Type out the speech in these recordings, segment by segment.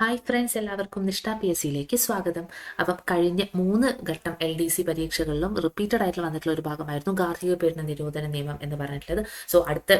Hi friends എല്ലാവർക്കും നിഷ്ഠ P S സിയിലേക്ക് സ്വാഗതം. അപ്പം കഴിഞ്ഞ മൂന്ന് ഘട്ടം എൽ ഡി സി പരീക്ഷകളിലും റിപ്പീറ്റഡ് ആയിട്ട് വന്നിട്ടുള്ള ഒരു ഭാഗമായിരുന്നു ഗാർഹിക പീഡന നിരോധന നിയമം എന്ന് പറഞ്ഞിട്ടുള്ളത്. സോ അടുത്ത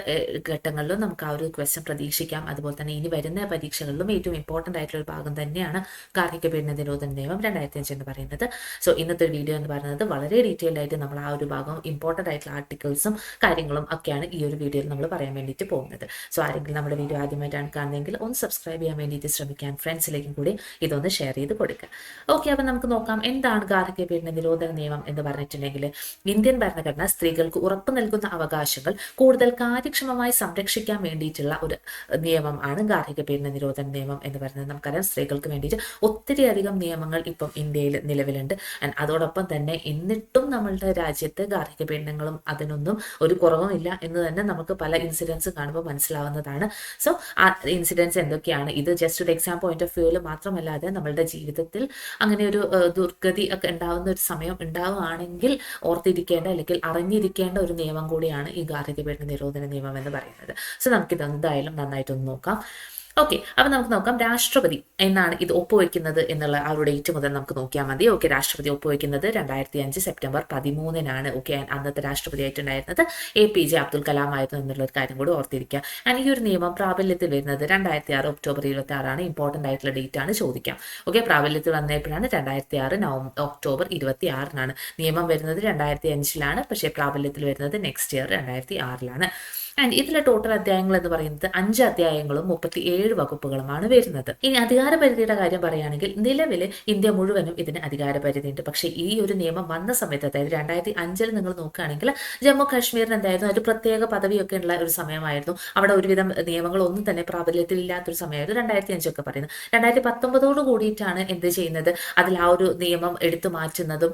ഘട്ടങ്ങളിലും നമുക്ക് ആ ഒരു ക്വസ്റ്റ്യൻ പ്രതീക്ഷിക്കാം. അതുപോലെ തന്നെ ഇനി വരുന്ന പരീക്ഷകളിലും ഏറ്റവും ഇമ്പോർട്ടന്റ് ആയിട്ടുള്ള ഒരു ഭാഗം തന്നെയാണ് ഗാർഹിക പീഡന നിരോധന നിയമം രണ്ടായിരത്തി അഞ്ച് എന്ന് പറയുന്നത്. സോ ഇന്നത്തെ ഒരു വീഡിയോ എന്ന് പറയുന്നത് വളരെ ഡീറ്റെയിൽഡ് ആയിട്ട് നമ്മൾ ആ ഒരു ഭാഗം ഇമ്പോർട്ടന്റ് ആയിട്ടുള്ള ആർട്ടിക്കിൾസും കാര്യങ്ങളും ഒക്കെയാണ് ഈ ഒരു വീഡിയോയിൽ നമ്മൾ പറയാൻ വേണ്ടിയിട്ട് പോകുന്നത്. സോ ആരെങ്കിലും നമ്മുടെ വീഡിയോ ആദ്യമായിട്ടാണ് കാണുന്നതെങ്കിൽ ഒന്ന് സബ്സ്ക്രൈബ് ചെയ്യാൻ വേണ്ടിയിട്ട് ശ്രമിക്കാൻ ഫ്രണ്ട്സിലേക്കും കൂടി ഇതൊന്ന് ഷെയർ ചെയ്ത് കൊടുക്കുക ഓക്കെ അപ്പം നമുക്ക് നോക്കാം എന്താണ് ഗാർഹിക പീഡന നിരോധന നിയമം എന്ന് പറഞ്ഞിട്ടുണ്ടെങ്കിൽ ഇന്ത്യൻ ഭരണഘടന സ്ത്രീകൾക്ക് ഉറപ്പു നൽകുന്ന അവകാശങ്ങൾ കൂടുതൽ കാര്യക്ഷമമായി സംരക്ഷിക്കാൻ വേണ്ടിയിട്ടുള്ള ഒരു നിയമം ആണ് ഗാർഹിക പീഡന നിരോധന നിയമം എന്ന് പറയുന്നത്. നമുക്കറിയാം സ്ത്രീകൾക്ക് വേണ്ടിയിട്ട് ഒത്തിരി അധികം നിയമങ്ങൾ ഇപ്പം ഇന്ത്യയിൽ നിലവിലുണ്ട്. അതോടൊപ്പം തന്നെ എന്നിട്ടും നമ്മളുടെ രാജ്യത്ത് ഗാർഹിക പീഡനങ്ങളും അതിനൊന്നും ഒരു കുറവുമില്ല എന്ന് തന്നെ നമുക്ക് പല ഇൻസിഡൻസ് കാണുമ്പോൾ മനസ്സിലാവുന്നതാണ്. സോ ആ ഇൻസിഡൻസ് എന്തൊക്കെയാണ്? ഇത് ജസ്റ്റ് ഒരു എക്സാം പോയിന്റ് ഓഫ് വ്യൂവിൽ മാത്രമല്ലാതെ നമ്മളുടെ ജീവിതത്തിൽ അങ്ങനെ ഒരു ദുർഗതി ഒക്കെ ഉണ്ടാവുന്ന ഒരു സമയം ഉണ്ടാവുകയാണെങ്കിൽ ഓർത്തിരിക്കേണ്ട അല്ലെങ്കിൽ അറിഞ്ഞിരിക്കേണ്ട ഒരു നിയമം കൂടിയാണ് ഈ ഗാർഹിക പീഡന നിരോധന നിയമം എന്ന് പറയുന്നത്. സോ നമുക്കിത് എന്തായാലും നന്നായിട്ടൊന്ന് നോക്കാം. ഓക്കെ അപ്പൊ നമുക്ക് നോക്കാം. രാഷ്ട്രപതി എന്നാണ് ഇത് ഒപ്പുവെക്കുന്നത് എന്നുള്ള ആ ഒരു ഡേറ്റ് മുതൽ നമുക്ക് നോക്കിയാൽ മതി. ഓക്കെ രാഷ്ട്രപതി ഒപ്പുവെക്കുന്നത് രണ്ടായിരത്തി അഞ്ച് സെപ്റ്റംബർ പതിമൂന്നിനാണ്. ഓക്കെ അന്നത്തെ രാഷ്ട്രപതി ആയിട്ടുണ്ടായിരുന്നത് A P J Abdul Kalam ആയിരുന്നു എന്നുള്ള ഒരു കാര്യം കൂടി ഓർത്തിരിക്കുക. ആൻഡ് ഈ ഒരു നിയമം പ്രാബല്യത്തിൽ വരുന്നത് രണ്ടായിരത്തി ആറ് ഒക്ടോബർ ഇരുപത്തി ആറാണ് ഇമ്പോർട്ടന്റ് ആയിട്ടുള്ള ഡേറ്റ് ആണ് ചോദിക്കാം. ഓക്കെ പ്രാബല്യത്തിൽ വന്നപ്പോഴാണ് രണ്ടായിരത്തി ആറ് നവംബർ ഒക്ടോബർ ഇരുപത്തി ആറിനാണ് നിയമം വരുന്നത് രണ്ടായിരത്തി അഞ്ചിലാണ് പക്ഷേ പ്രാബല്യത്തിൽ വരുന്നത് നെക്സ്റ്റ് ഇയർ രണ്ടായിരത്തി ആറിലാണ് ആൻഡ് ഇതിലെ ടോട്ടൽ അധ്യായങ്ങൾ എന്ന് പറയുന്നത് അഞ്ച് അധ്യായങ്ങളും മുപ്പത്തി ഏഴ് വകുപ്പുകളുമാണ് വരുന്നത്. ഇനി അധികാരപരിധിയുടെ കാര്യം പറയുകയാണെങ്കിൽ നിലവിൽ ഇന്ത്യ മുഴുവനും ഇതിന് അധികാര പരിധിയുണ്ട് പക്ഷേ ഈ ഒരു നിയമം വന്ന സമയത്ത് അതായത് രണ്ടായിരത്തി അഞ്ചിൽ നിങ്ങൾ നോക്കുകയാണെങ്കിൽ ജമ്മു കാശ്മീരിന് എന്തായിരുന്നു? ഒരു പ്രത്യേക പദവിയൊക്കെ ഉള്ള ഒരു സമയമായിരുന്നു. അവിടെ ഒരുവിധം നിയമങ്ങളൊന്നും തന്നെ പ്രാബല്യത്തിൽ ഇല്ലാത്തൊരു സമയമായിരുന്നു. രണ്ടായിരത്തി അഞ്ചൊക്കെ പറയുന്നത്. രണ്ടായിരത്തി പത്തൊമ്പതോട് കൂടിയിട്ടാണ് എന്ത് ചെയ്യുന്നത്? അതിൽ ആ ഒരു നിയമം എടുത്തു മാറ്റുന്നതും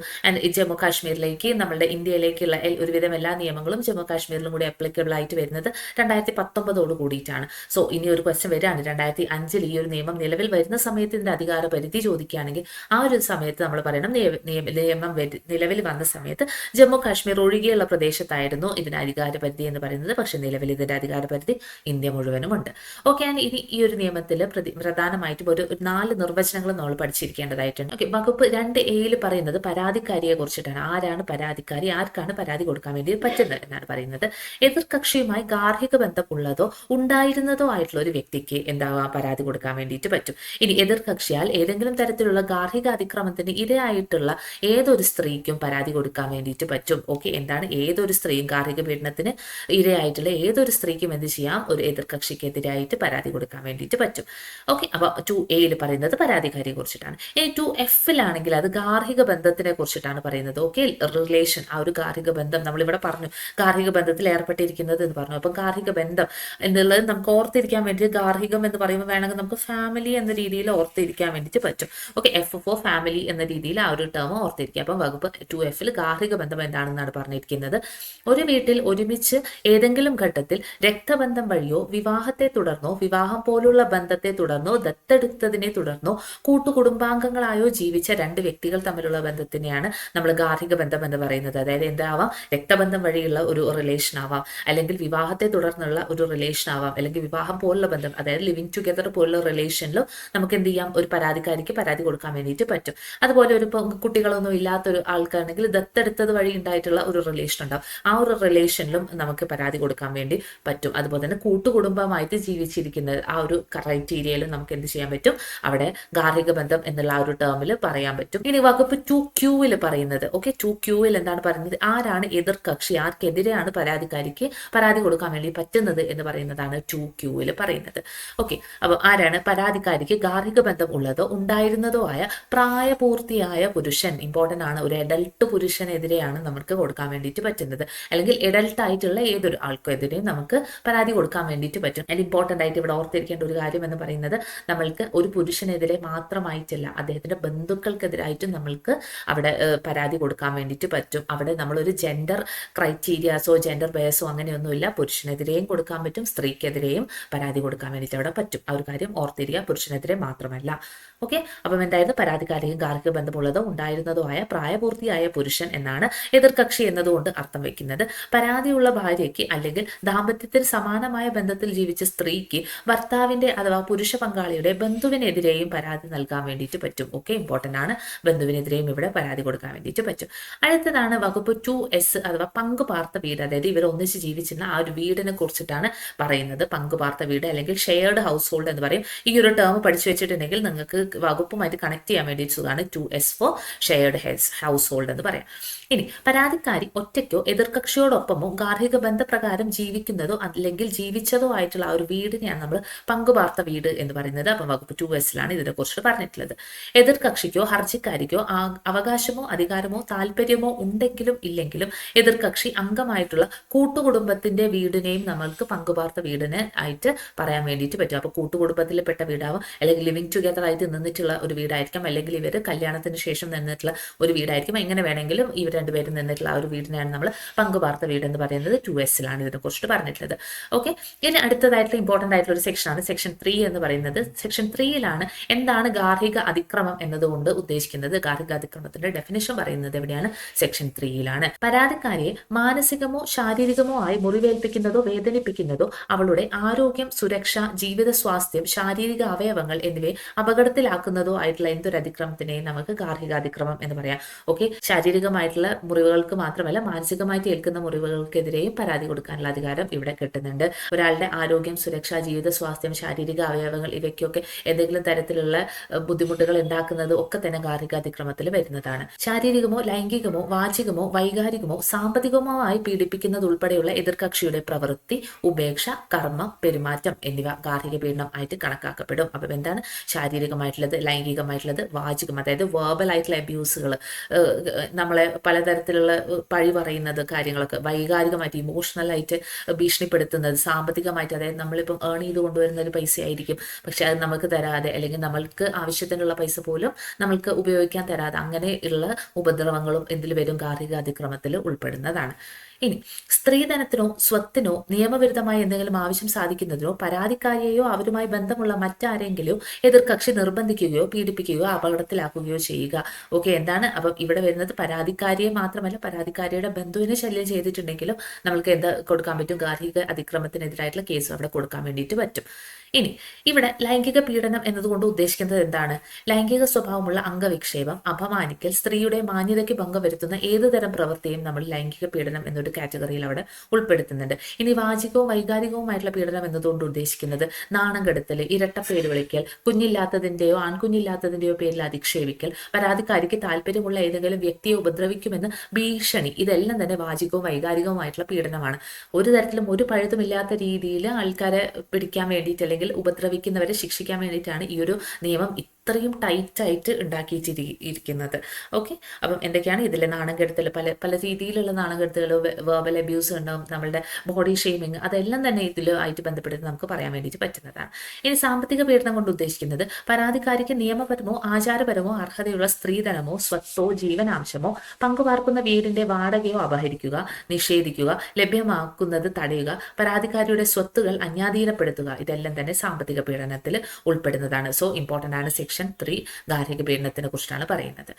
ജമ്മു കാശ്മീരിലേക്ക് നമ്മുടെ ഇന്ത്യയിലേക്കുള്ള ഒരുവിധം എല്ലാ നിയമങ്ങളും ജമ്മു കാശ്മീരിലും കൂടി അപ്ലിക്കബിൾ ആയിട്ട് വരുന്നത് രണ്ടായിരത്തി പത്തൊമ്പതോട് കൂടിയിട്ടാണ്. സോ ഇനി ഒരു ക്വസ്റ്റ്യൻ വരികയാണ്. രണ്ടായിരത്തി അഞ്ചിൽ ഈ ഒരു നിയമം നിലവിൽ വരുന്ന സമയത്ത് ഇതിന്റെ അധികാര പരിധി ചോദിക്കുകയാണെങ്കിൽ ആ ഒരു സമയത്ത് നമ്മൾ പറയണം നിയ- നിയ- നിയമം നിലവിൽ വന്ന സമയത്ത് ജമ്മു കാശ്മീർ ഒഴികെയുള്ള പ്രദേശത്തായിരുന്നു ഇതിന്റെ അധികാര പരിധി എന്ന് പറയുന്നത്. പക്ഷെ നിലവിൽ ഇതിന്റെ അധികാര പരിധി ഇന്ത്യ മുഴുവനും ഉണ്ട്. ഓക്കെ ആൻഡ് ഇനി ഈ ഒരു നിയമത്തിൽ പ്രധാനമായിട്ടും ഒരു ഒരു നാല് നിർവചനങ്ങൾ നമ്മൾ പഠിച്ചിരിക്കേണ്ടതായിട്ടുണ്ട്. ഓക്കെ വകുപ്പ് രണ്ട് എയിൽ പറയുന്നത് പരാതിക്കാരിയെ കുറിച്ചിട്ടാണ്. ആരാണ് പരാതിക്കാരി? ആർക്കാണ് പരാതി കൊടുക്കാൻ വേണ്ടി പറ്റുന്നത് എന്നാണ് പറയുന്നത്. എതിർകക്ഷിയുമായി ഗാർഹിക ബന്ധമുള്ളതോ ഉണ്ടായിരുന്നതോ ആയിട്ടുള്ള ഒരു വ്യക്തിക്ക് എന്താവാം പരാതി കൊടുക്കാൻ വേണ്ടിയിട്ട് പറ്റും. ഇനി എതിർകക്ഷിയാൽ ഏതെങ്കിലും തരത്തിലുള്ള ഗാർഹിക അതിക്രമത്തിന് ഇരയായിട്ടുള്ള ഏതൊരു സ്ത്രീക്കും പരാതി കൊടുക്കാൻ വേണ്ടിയിട്ട് പറ്റും. ഓക്കെ എന്താണ് ഏതൊരു സ്ത്രീയും ഗാർഹിക പീഡനത്തിന് ഇരയായിട്ടുള്ള ഏതൊരു സ്ത്രീക്കും എന്ത് ചെയ്യാം? ഒരു എതിർകക്ഷിക്കെതിരായിട്ട് പരാതി കൊടുക്കാൻ വേണ്ടിയിട്ട് പറ്റും. ഓക്കെ അപ്പൊ ടു എയിൽ പറയുന്നത് പരാതിക്കാരിയെ കുറിച്ചിട്ടാണ്. ഇനി ടു എഫിലാണെങ്കിൽ അത് ഗാർഹിക ബന്ധത്തിനെ കുറിച്ചിട്ടാണ് പറയുന്നത്. ഓക്കെ റിലേഷൻ ആ ഒരു ഗാർഹിക ബന്ധം നമ്മളിവിടെ പറഞ്ഞു. ഗാർഹിക ബന്ധത്തിൽ ഏർപ്പെട്ടിരിക്കുന്നത് എന്ന് പറഞ്ഞു. അപ്പം ഗാർഹിക ബന്ധം എന്നുള്ളത് നമുക്ക് ഓർത്തിരിക്കാൻ വേണ്ടി ഗാർഹികം എന്ന് പറയുമ്പോൾ വേണമെങ്കിൽ നമുക്ക് ഫാമിലി എന്ന രീതിയിൽ ഓർത്തിരിക്കാൻ വേണ്ടിയിട്ട് പറ്റും. Okay F F O family എന്ന രീതിയിൽ ആ ഒരു ടേം ഓർത്തിരിക്കുക. അപ്പം വകുപ്പ് ടു എഫിൽ ഗാർഹിക ബന്ധം എന്താണെന്നാണ് പറഞ്ഞിരിക്കുന്നത്. ഒരു വീട്ടിൽ ഒരുമിച്ച് ഏതെങ്കിലും ഘട്ടത്തിൽ രക്തബന്ധം വഴിയോ വിവാഹത്തെ തുടർന്നോ വിവാഹം പോലുള്ള ബന്ധത്തെ തുടർന്നോ ദത്തെടുത്തതിനെ തുടർന്നോ കൂട്ടുകുടുംബാംഗങ്ങളായോ ജീവിച്ച രണ്ട് വ്യക്തികൾ തമ്മിലുള്ള ബന്ധത്തിനെയാണ് നമ്മൾ ഗാർഹിക ബന്ധം എന്ന് പറയുന്നത്. അതായത് എന്താവാം? രക്തബന്ധം വഴിയുള്ള ഒരു റിലേഷൻ ആവാം. അല്ലെങ്കിൽ വിവാഹത്തെ തുടർന്നുള്ള ഒരു റിലേഷൻ ആവാം. അല്ലെങ്കിൽ വിവാഹം പോലുള്ള ബന്ധം അതായത് ലിവിങ് ടുഗദർ പോലുള്ള റിലേഷനിലും നമുക്ക് എന്ത് ചെയ്യാം? ഒരു പരാതിക്കാരിക്ക് പരാതി കൊടുക്കാൻ വേണ്ടിയിട്ട് പറ്റും. അതുപോലെ ഒരു കുട്ടികളൊന്നും ഇല്ലാത്തൊരു ആൾക്കാണെങ്കിൽ ദത്തെടുത്തത് വഴി ഉണ്ടായിട്ടുള്ള ഒരു റിലേഷൻ ഉണ്ടാവും. ആ ഒരു റിലേഷനിലും നമുക്ക് പരാതി കൊടുക്കാൻ വേണ്ടി പറ്റും. അതുപോലെ തന്നെ കൂട്ടുകുടുംബമായിട്ട് ജീവിച്ചിരിക്കുന്ന ആ ഒരു ക്രൈറ്റീരിയയിലും നമുക്ക് എന്ത് ചെയ്യാൻ പറ്റും? അവിടെ ഗാർഹിക ബന്ധം എന്നുള്ള ആ ഒരു ടേമിൽ പറയാൻ പറ്റും. ഇനി വകുപ്പ് ടു ക്യൂവിൽ പറയുന്നത്. ഓക്കെ ടു ക്യൂവിൽ എന്താണ് പറയുന്നത്? ആരാണ് എതിർ കക്ഷി? ആർക്കെതിരെയാണ് പരാതിക്കാരിക്ക് പരാതി കൊടുക്കാൻ വേണ്ടി പറ്റുന്നത് എന്ന് പറയുന്നതാണ് ടു ക്യൂവിൽ പറയുന്നത്. ഓക്കെ അപ്പോൾ ആരാണ്? പരാതിക്കാരിക്ക് ഗാർഹിക ബന്ധം ഉള്ളതോ ഉണ്ടായിരുന്നതോ ആയ പ്രായപൂർത്തിയായ പുരുഷൻ ഇമ്പോർട്ടന്റ് ആണ്. ഒരു എഡൽട്ട് പുരുഷനെതിരെയാണ് നമുക്ക് കൊടുക്കാൻ വേണ്ടിയിട്ട് പറ്റുന്നത്. അല്ലെങ്കിൽ എഡൽട്ട് ആയിട്ടുള്ള ഏതൊരു ആൾക്കെതിരെയും നമുക്ക് പരാതി കൊടുക്കാൻ വേണ്ടിയിട്ട് പറ്റും. അതിൽ ഇമ്പോർട്ടന്റ് ആയിട്ട് ഇവിടെ ഓർത്തിരിക്കേണ്ട ഒരു കാര്യം എന്ന് പറയുന്നത് നമ്മൾക്ക് ഒരു പുരുഷനെതിരെ മാത്രമായിട്ടല്ല അദ്ദേഹത്തിന്റെ ബന്ധുക്കൾക്കെതിരായിട്ടും നമ്മൾക്ക് അവിടെ പരാതി കൊടുക്കാൻ വേണ്ടിയിട്ട് പറ്റും. അവിടെ നമ്മളൊരു ജെൻഡർ ക്രൈറ്റീരിയാസോ ജെൻഡർ ബേസോ അങ്ങനെയൊന്നുമില്ല. പുരുഷനെതിരെയും കൊടുക്കാൻ പറ്റും സ്ത്രീക്കെതിരെയും പരാതി കൊടുക്കാൻ വേണ്ടിയിട്ട് അവിടെ പറ്റും. ആ ഒരു കാര്യം ഓർത്തിരിക്കുക പുരുഷനെതിരെ മാത്രമല്ല. ഓക്കെ? അപ്പം എന്തായിരുന്നു? പരാതിക്കാരിയും ഗാർഹിക ബന്ധമുള്ളതോ ഉണ്ടായിരുന്നതോ ആയ പ്രായപൂർത്തിയായ പുരുഷൻ എന്നാണ് എതിർകക്ഷി എന്നതുകൊണ്ട് അർത്ഥം വെക്കുന്നത്. പരാതിയുള്ള ഭാര്യയ്ക്ക് അല്ലെങ്കിൽ ദാമ്പത്യത്തിൽ സമാനമായ ബന്ധത്തിൽ ജീവിച്ച സ്ത്രീക്ക് ഭർത്താവിന്റെ അഥവാ പുരുഷ പങ്കാളിയുടെ ബന്ധുവിനെതിരെയും പരാതി നൽകാൻ വേണ്ടിയിട്ട് പറ്റും. ഓക്കെ? ഇമ്പോർട്ടന്റ് ആണ്. ബന്ധുവിനെതിരെയും ഇവിടെ പരാതി കൊടുക്കാൻ വേണ്ടിയിട്ട് പറ്റും. അടുത്തതാണ് വകുപ്പ് ടു എസ് അഥവാ പങ്ക് പാർത്ത വീട് അതായത് ഇവർ ഒന്നിച്ച് ജീവിച്ചിരുന്ന ആ ഒരു വീടിനെ കുറിച്ചിട്ടാണ് പറയുന്നത്. പങ്കുപാർത്ത വീട് അല്ലെങ്കിൽ ഷെയർഡ് ഹൗസ് ഹോൾഡ് എന്ന് പറയും. ഈ ഒരു ടേം പഠിച്ചു വെച്ചിട്ടുണ്ടെങ്കിൽ നിങ്ങൾക്ക് വകുപ്പുമായിട്ട് കണക്ട് ചെയ്യാൻ വേണ്ടിയിട്ടാണ് two S four shared household എന്ന് പറയാം. ഇനി പരാതിക്കാരി ഒറ്റയ്ക്കോ എതിർകക്ഷിയോടൊപ്പമോ ഗാർഹിക ബന്ധപ്രകാരം ജീവിക്കുന്നതോ അല്ലെങ്കിൽ ജീവിച്ചതോ ആയിട്ടുള്ള ആ ഒരു വീടിനെയാണ് നമ്മൾ പങ്കുപാർത്ത വീട് എന്ന് പറയുന്നത്. അപ്പം വകുപ്പ് ടു എസിലാണ് ഇതിനെക്കുറിച്ച് പറഞ്ഞിട്ടുള്ളത്. എതിർകക്ഷിക്കോ ഹർജിക്കാരിക്കോ അവകാശമോ അധികാരമോ താല്പര്യമോ ഉണ്ടെങ്കിലും ഇല്ലെങ്കിലും എതിർകക്ഷി അംഗമായിട്ടുള്ള കൂട്ടുകുടുംബത്തിന്റെ വീടിനെയും നമ്മൾക്ക് പങ്കുപാർത്ത വീടിന് ആയിട്ട് പറയാൻ വേണ്ടിയിട്ട് പറ്റും. അപ്പോൾ കൂട്ടുകുടുംബത്തിൽ പെട്ട വീടാവും അല്ലെങ്കിൽ ലിവിങ് ടുഗദർ ആയിട്ട് നിന്നിട്ടുള്ള ഒരു വീടായിരിക്കാം അല്ലെങ്കിൽ ഇവർ കല്യാണത്തിന് ശേഷം നിന്നിട്ടുള്ള ഒരു വീടായിരിക്കും. എങ്ങനെ വേണമെങ്കിലും ഇവർ രണ്ടുപേരും നിന്നിട്ടുള്ള ആ ഒരു വീടിനെയാണ് നമ്മൾ പങ്കുപാർത്ത വീട് എന്ന് പറയുന്നത് ടു എസിലാണ് ഇതിനെ കുറിച്ചിട്ട് പറഞ്ഞിട്ടുള്ളത്. ഓക്കെ ഇനി അടുത്തതായിട്ടുള്ള ഇമ്പോർട്ടന്റ് ആയിട്ടുള്ള ഒരു സെക്ഷനാണ് സെക്ഷൻ ത്രീ എന്ന് പറയുന്നത്. സെക്ഷൻ ത്രീയിലാണ് എന്താണ് ഗാർഹിക അതിക്രമം എന്നതുകൊണ്ട് ഉദ്ദേശിക്കുന്നത്. ഗാർഹിക അതിക്രമത്തിന്റെ ഡെഫിനേഷൻ പറയുന്നത് എവിടെയാണ്? സെക്ഷൻ ത്രീയിലാണ് പരാതിക്കാരിയെ മാനസികമോ ശാരീരികമോ ആയി മുറിവേൽപ്പിക്കുന്നതോ വേദനിപ്പിക്കുന്നതോ അവളുടെ ആരോഗ്യം സുരക്ഷ ജീവിത സ്വാസ്ഥ്യം ശാരീരിക അവയവങ്ങൾ എന്നിവയെ അപകടത്തിലാക്കുന്നതോ ആയിട്ടുള്ള എന്തൊരു അതിക്രമത്തിനെ നമുക്ക് ഗാർഹിക അതിക്രമം എന്ന് പറയാം. ഓക്കെ ശാരീരികമായിട്ടുള്ള മുറിവുകൾക്ക് മാത്രമല്ല മാനസികമായിട്ട് ഏൽക്കുന്ന മുറിവുകൾക്കെതിരെയും പരാതി കൊടുക്കാനുള്ള അധികാരം ഇവിടെ കിട്ടുന്നുണ്ട്. ഒരാളുടെ ആരോഗ്യം സുരക്ഷ ജീവിത സ്വാസ്ഥ്യം ശാരീരിക അവയവങ്ങൾ ഇവയ്ക്കൊക്കെ എന്തെങ്കിലും തരത്തിലുള്ള ബുദ്ധിമുട്ടുകൾ ഉണ്ടാക്കുന്നത് ഒക്കെ തന്നെ ഗാർഹിക അതിക്രമത്തിൽ വരുന്നതാണ്. ശാരീരികമോ ലൈംഗികമോ വാചികമോ വൈകാരികമോ സാമ്പത്തികമോ ആയി പീഡിപ്പിക്കുന്നത് ഉൾപ്പെടെയുള്ള എതിർകക്ഷിയുടെ പ്രവൃത്തി ഉപേക്ഷ കർമ്മം പെരുമാറ്റം എന്നിവ ഗാർഹിക പീഡനം ആയിട്ട് കണക്കാക്കപ്പെടും. അപ്പം എന്താണ്? ശാരീരികമായിട്ടുള്ളത് ലൈംഗികമായിട്ടുള്ളത് വാചികം അതായത് വേർബൽ ആയിട്ടുള്ള അബ്യൂസുകൾ നമ്മളെ പലതരത്തിലുള്ള പഴി പറയുന്നത് കാര്യങ്ങളൊക്കെ വൈകാരികമായിട്ട് ഇമോഷണലായിട്ട് ഭീഷണിപ്പെടുത്തുന്നത് സാമ്പത്തികമായിട്ട് അതായത് നമ്മളിപ്പം ഏൺ ചെയ്ത് കൊണ്ടുവരുന്ന ഒരു പൈസ ആയിരിക്കും പക്ഷെ അത് നമുക്ക് തരാതെ അല്ലെങ്കിൽ നമ്മൾക്ക് ആവശ്യത്തിനുള്ള പൈസ പോലും നമ്മൾക്ക് ഉപയോഗിക്കാൻ തരാതെ അങ്ങനെയുള്ള ഉപദ്രവങ്ങളും എന്തിൽ വരും ഗാർഹിക അതിക്രമത്തിൽ ഉൾപ്പെടുന്നതാണ്. ഇനി സ്ത്രീധനത്തിനോ സ്വത്തിനോ നിയമവിരുദ്ധമായ എന്തെങ്കിലും ആവശ്യം സാധിക്കുന്നതിനോ പരാതിക്കാരിയെയോ അവരുമായി ബന്ധമുള്ള മറ്റാരെങ്കിലും എതിർകക്ഷി നിർബന്ധിക്കുകയോ പീഡിപ്പിക്കുകയോ അപകടത്തിലാക്കുകയോ ചെയ്യുക. ഓക്കെ എന്താണ്? അപ്പം ഇവിടെ വരുന്നത് പരാതിക്കാരിയെ മാത്രമല്ല പരാതിക്കാരിയുടെ ബന്ധുവിനെ ശല്യം ചെയ്തിട്ടുണ്ടെങ്കിലും നമുക്ക് എന്താ കൊടുക്കാൻ പറ്റും? ഗാർഹിക അതിക്രമത്തിനെതിരായിട്ടുള്ള കേസ് അവിടെ കൊടുക്കാൻ വേണ്ടിയിട്ട് പറ്റും. ഇനി ഇവിടെ ലൈംഗിക പീഡനം എന്നതുകൊണ്ട് ഉദ്ദേശിക്കുന്നത് എന്താണ്? ലൈംഗിക സ്വഭാവമുള്ള അംഗവിക്ഷേപം അപമാനിക്കൽ സ്ത്രീയുടെ മാന്യതയ്ക്ക് ഭംഗം വരുത്തുന്ന ഏത് തരം പ്രവൃത്തിയും നമ്മൾ ലൈംഗിക പീഡനം എന്നൊരു കാറ്റഗറിയിൽ അവിടെ ഉൾപ്പെടുത്തുന്നുണ്ട്. ഇനി വാചികവും വൈകാരികവുമായിട്ടുള്ള പീഡനം എന്നതുകൊണ്ട് ഉദ്ദേശിക്കുന്നത് നാണം കെടുത്തൽ ഇരട്ട പേര് വിളിക്കൽ കുഞ്ഞില്ലാത്തതിന്റെയോ ആൺകുഞ്ഞില്ലാത്തതിന്റെയോ പേരിൽ അധിക്ഷേപിക്കൽ പരാതിക്കാരിക്ക് താല്പര്യമുള്ള ഏതെങ്കിലും വ്യക്തിയെ ഉപദ്രവിക്കുമെന്ന് ഭീഷണി ഇതെല്ലാം തന്നെ വാചികവും വൈകാരികവുമായിട്ടുള്ള പീഡനമാണ്. ഒരു തരത്തിലും ഒരു പഴുതുമില്ലാത്ത രീതിയിൽ ആൾക്കാരെ പിടിക്കാൻ വേണ്ടിയിട്ട് അല്ലെങ്കിൽ ഉപദ്രവിക്കുന്നവരെ ശിക്ഷിക്കാൻ വേണ്ടിയിട്ടാണ് ഈ ഒരു നിയമം ഇത്രയും ടൈറ്റായിട്ട് ഉണ്ടാക്കിയിട്ടിരിക്കുന്നത് ഓക്കെ അപ്പം എന്തൊക്കെയാണ് ഇതിലെ നാണം കെടുത്തൽ പല പല രീതിയിലുള്ള നാണം കെടുത്തൽ വേർബൽ അബ്യൂസ് ഉണ്ടാവും നമ്മളുടെ ബോഡി ഷെയ്മിങ് അതെല്ലാം തന്നെ ഇതിൽ ആയിട്ട് ബന്ധപ്പെട്ട് നമുക്ക് പറയാൻ വേണ്ടിയിട്ട് പറ്റുന്നതാണ്. ഇനി സാമ്പത്തിക പീഡനം കൊണ്ട് ഉദ്ദേശിക്കുന്നത് പരാതിക്കാരിക്ക് നിയമപരമോ ആചാരപരമോ അർഹതയുള്ള സ്ത്രീധനമോ സ്വത്തോ ജീവനാംശമോ പങ്കുപാർക്കുന്ന വീടിന്റെ വാടകയോ അപഹരിക്കുക നിഷേധിക്കുക ലഭ്യമാക്കുന്നത് തടയുക പരാതിക്കാരിയുടെ സ്വത്തുകൾ അന്യാധീനപ്പെടുത്തുക ഇതെല്ലാം തന്നെ സാമ്പത്തിക പീഡനത്തിൽ ഉൾപ്പെടുന്നതാണ്. സോ ഇമ്പോർട്ടന്റ് ആണ്. സെക്ഷൻ സെക്ഷൻ ത്രീ ഗാർഹിക പീഡനത്തിനെ കുറിച്ചാണ് പറയുന്നത്.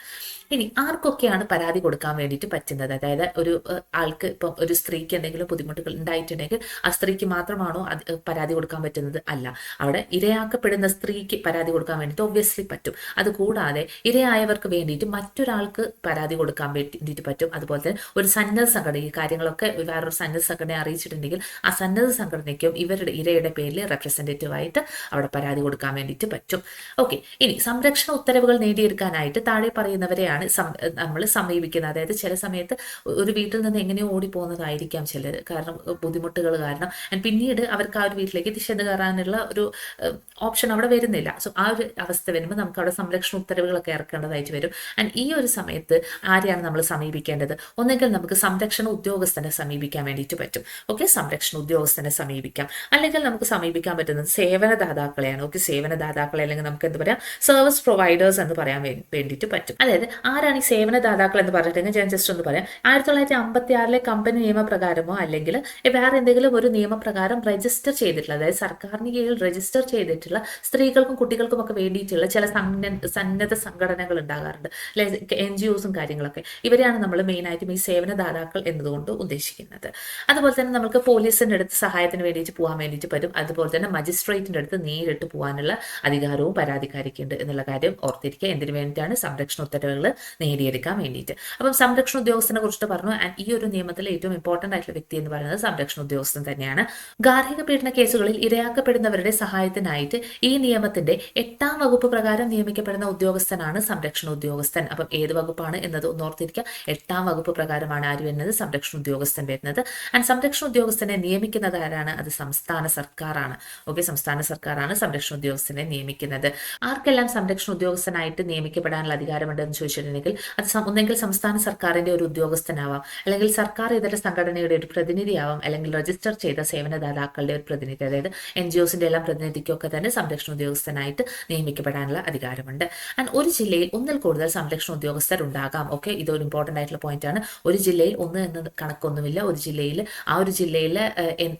ഇനി ആർക്കൊക്കെയാണ് പരാതി കൊടുക്കാൻ വേണ്ടിയിട്ട് പറ്റുന്നത്? അതായത് ഒരു ആൾക്ക് ഇപ്പം ഒരു സ്ത്രീക്ക് എന്തെങ്കിലും ബുദ്ധിമുട്ടുകൾ ഉണ്ടായിട്ടുണ്ടെങ്കിൽ ആ സ്ത്രീക്ക് മാത്രമാണോ പരാതി കൊടുക്കാൻ പറ്റുന്നത്? അല്ല. അവിടെ ഇരയാക്കപ്പെടുന്ന സ്ത്രീക്ക് പരാതി കൊടുക്കാൻ വേണ്ടിയിട്ട് ഒബ്വിയസ്ലി പറ്റും. അതുകൂടാതെ ഇരയായവർക്ക് വേണ്ടിയിട്ട് മറ്റൊരാൾക്ക് പരാതി കൊടുക്കാൻ വേണ്ടിയിട്ട് പറ്റും. അതുപോലെ തന്നെ ഒരു സന്നദ്ധ സംഘടന ഈ കാര്യങ്ങളൊക്കെ വേറൊരു സന്നദ്ധ സംഘടനയെ അറിയിച്ചിട്ടുണ്ടെങ്കിൽ ആ സന്നദ്ധ സംഘടനയ്ക്കും ഇവരുടെ ഇരയുടെ പേരിൽ റെപ്രസെന്റേറ്റീവായിട്ട് അവിടെ പരാതി കൊടുക്കാൻ വേണ്ടിയിട്ട് പറ്റും. ഓക്കെ ഇനി സംരക്ഷണ ഉത്തരവുകൾ നേടിയെടുക്കാനായിട്ട് താഴെ പറയുന്നവരെയാണ് നമ്മൾ സമീപിക്കുന്നത്. അതായത് ചില സമയത്ത് ഒരു വീട്ടിൽ നിന്ന് എങ്ങനെയോ ഓടിപ്പോകുന്നതായിരിക്കാം ചിലർ കാരണം ബുദ്ധിമുട്ടുകൾ കാരണം. പിന്നീട് അവർക്ക് ആ ഒരു വീട്ടിലേക്ക് തിരിച്ചെന്ന് കയറാനുള്ള ഒരു ഓപ്ഷൻ അവിടെ വരുന്നില്ല. സോ ആ ഒരു അവസ്ഥ വരുമ്പോൾ നമുക്ക് അവിടെ സംരക്ഷണ ഉത്തരവുകളൊക്കെ ഇറക്കേണ്ടതായിട്ട് വരും. ആൻഡ് ഈ ഒരു സമയത്ത് ആരെയാണ് നമ്മൾ സമീപിക്കേണ്ടത്? ഒന്നെങ്കിൽ നമുക്ക് സംരക്ഷണ ഉദ്യോഗസ്ഥനെ സമീപിക്കാൻ വേണ്ടിയിട്ട് പറ്റും. ഓക്കെ സംരക്ഷണ ഉദ്യോഗസ്ഥനെ സമീപിക്കാം. അല്ലെങ്കിൽ നമുക്ക് സമീപിക്കാൻ പറ്റുന്നത് സേവനദാതാക്കളെയാണ്. ഓക്കെ സേവനദാതാക്കളെ അല്ലെങ്കിൽ നമുക്ക് എന്ത് പറയാം? സർവീസ് പ്രൊവൈഡേഴ്സ് എന്ന് പറയാൻ വേണ്ടിയിട്ട് പറ്റും. അതായത് ആരാണ് ഈ സേവനദാതാക്കൾ എന്ന് പറഞ്ഞിട്ടുണ്ടെങ്കിൽ ഞാൻ ജസ്റ്റ് ഒന്ന് പറയാം. ആയിരത്തി തൊള്ളായിരത്തി അമ്പത്തി ആറിലെ കമ്പനി നിയമപ്രകാരമോ അല്ലെങ്കിൽ വേറെ എന്തെങ്കിലും ഒരു നിയമപ്രകാരം രജിസ്റ്റർ ചെയ്തിട്ടുള്ള അതായത് സർക്കാരിന് കീഴിൽ രജിസ്റ്റർ ചെയ്തിട്ടുള്ള സ്ത്രീകൾക്കും കുട്ടികൾക്കും ഒക്കെ വേണ്ടിയിട്ടുള്ള ചില സന്ന- സന്നദ്ധ സംഘടനകൾ ഉണ്ടാകാറുണ്ട്. എൻ ജി ഒസും കാര്യങ്ങളൊക്കെ. ഇവരെയാണ് നമ്മൾ മെയിനായിട്ടും ഈ സേവനദാതാക്കൾ എന്നതുകൊണ്ട് ഉദ്ദേശിക്കുന്നത്. അതുപോലെ തന്നെ നമുക്ക് പോലീസിന്റെ അടുത്ത് സഹായത്തിന് വേണ്ടിയിട്ട് പോകാൻ വേണ്ടിയിട്ട് പറ്റും. അതുപോലെ തന്നെ മജിസ്ട്രേറ്റിന്റെ അടുത്ത് നേരിട്ട് പോകാനുള്ള അധികാരവും പരാതിക്കാരിക്ക് ഉണ്ട് എന്നുള്ള കാര്യം ഓർത്തിരിക്കുക. എന്തിനു വേണ്ടിയിട്ടാണ് സംരക്ഷണ ഉത്തരവുകൾ നേടിയെടുക്കാൻ വേണ്ടിയിട്ട്. അപ്പം സംരക്ഷണ ഉദ്യോഗസ്ഥനെ കുറിച്ചിട്ട് പറഞ്ഞു. ആൻഡ് ഈ ഒരു നിയമത്തിലെ ഏറ്റവും ഇമ്പോർട്ടന്റ് ആയിട്ടുള്ള വ്യക്തി എന്ന് പറയുന്നത് സംരക്ഷണ ഉദ്യോഗസ്ഥൻ തന്നെയാണ്. ഗാർഹിക പീഡന കേസുകളിൽ ഇരയാക്കപ്പെടുന്നവരുടെ സഹായത്തിനായിട്ട് ഈ നിയമത്തിന്റെ എട്ടാം വകുപ്പ് പ്രകാരം നിയമിക്കപ്പെടുന്ന ഉദ്യോഗസ്ഥനാണ് സംരക്ഷണ ഉദ്യോഗസ്ഥൻ. അപ്പം ഏത് വകുപ്പാണ് എന്നത് ഓർത്തിരിക്കുക എട്ടാം വകുപ്പ് പ്രകാരമാണ് ആര് വരുന്നത്? സംരക്ഷണ ഉദ്യോഗസ്ഥൻ വരുന്നത്. ആൻഡ് സംരക്ഷണ ഉദ്യോഗസ്ഥനെ നിയമിക്കുന്നത് ആരാണ്? അത് സംസ്ഥാന സർക്കാരാണ്. ഓക്കെ സംസ്ഥാന സർക്കാരാണ് സംരക്ഷണ ഉദ്യോഗസ്ഥനെ നിയമിക്കുന്നത്. ആർക്കെല്ലാം സംരക്ഷണ ഉദ്യോഗസ്ഥനായിട്ട് നിയമിക്കപ്പെടാനുള്ള അധികാരമുണ്ടെന്ന് ചോദിച്ചിട്ടുണ്ടെങ്കിൽ അത് ഒന്നെങ്കിൽ സംസ്ഥാന സർക്കാരിന്റെ ഒരു ഉദ്യോഗസ്ഥനാവാം. അല്ലെങ്കിൽ സർക്കാർ ഇതര സംഘടനയുടെ ഒരു പ്രതിനിധിയാവാം. അല്ലെങ്കിൽ രജിസ്റ്റർ ചെയ്ത സേവനദാതാക്കളുടെ ഒരു പ്രതിനിധി. അതായത് എൻ ജി ഒസിന്റെ എല്ലാം പ്രതിനിധിക്കൊക്കെ തന്നെ സംരക്ഷണ ഉദ്യോഗസ്ഥനായിട്ട് നിയമിക്കപ്പെടാനുള്ള അധികാരമുണ്ട്. ആൻഡ് ഒരു ജില്ലയിൽ ഒന്നിൽ കൂടുതൽ സംരക്ഷണ ഉദ്യോഗസ്ഥർ ഉണ്ടാകാം ഓക്കെ ഇതൊരു ഇമ്പോർട്ടന്റ് ആയിട്ടുള്ള പോയിന്റ് ആണ്. ഒരു ജില്ലയിൽ ഒന്ന് എന്ന കണക്കൊന്നുമില്ല. ഒരു ജില്ലയിൽ ആ ഒരു ജില്ലയിലെ